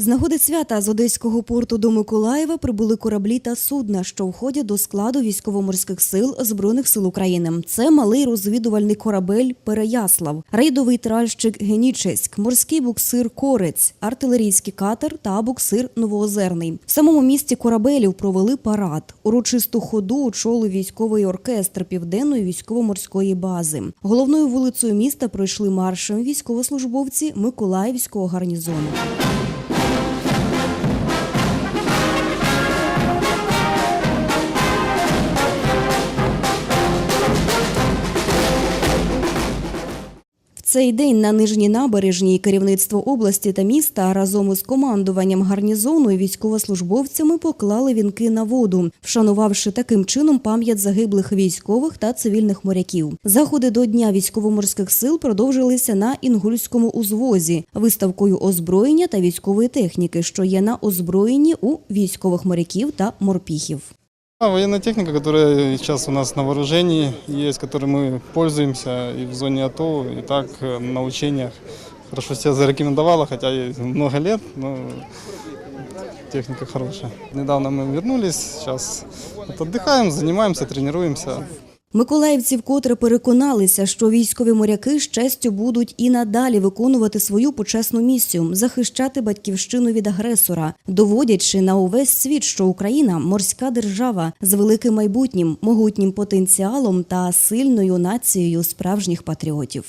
З нагоди свята з одеського порту до Миколаєва прибули кораблі та судна, що входять до складу військово-морських сил збройних сил України. Це малий розвідувальний корабель Переяслав, рейдовий тральщик Генічеськ, морський буксир Корець, артилерійський катер та буксир Новоозерний. В самому місті корабелів провели парад. Урочисту ходу очолив військовий оркестр південної військово-морської бази. Головною вулицею міста пройшли маршем військовослужбовці Миколаївського гарнізону. Цей день на нижній набережній керівництво області та міста разом із командуванням гарнізону і військовослужбовцями поклали вінки на воду, вшанувавши таким чином пам'ять загиблих військових та цивільних моряків. Заходи до Дня військово-морських сил продовжилися на Інгульському узвозі виставкою озброєння та військової техніки, що є на озброєнні у військових моряків та морпіхів. А, военная техника, которая сейчас у нас на вооружении есть, которой мы пользуемся и в зоне АТО, и так э, на учениях. Хорошо себя зарекомендовала, хотя ей много лет, но техника хорошая. Недавно мы вернулись, сейчас вот отдыхаем, занимаемся, тренируемся. Миколаївці вкотре переконалися, що військові моряки з честю будуть і надалі виконувати свою почесну місію захищати батьківщину від агресора, доводячи на увесь світ, що Україна морська держава з великим майбутнім, могутнім потенціалом та сильною нацією справжніх патріотів.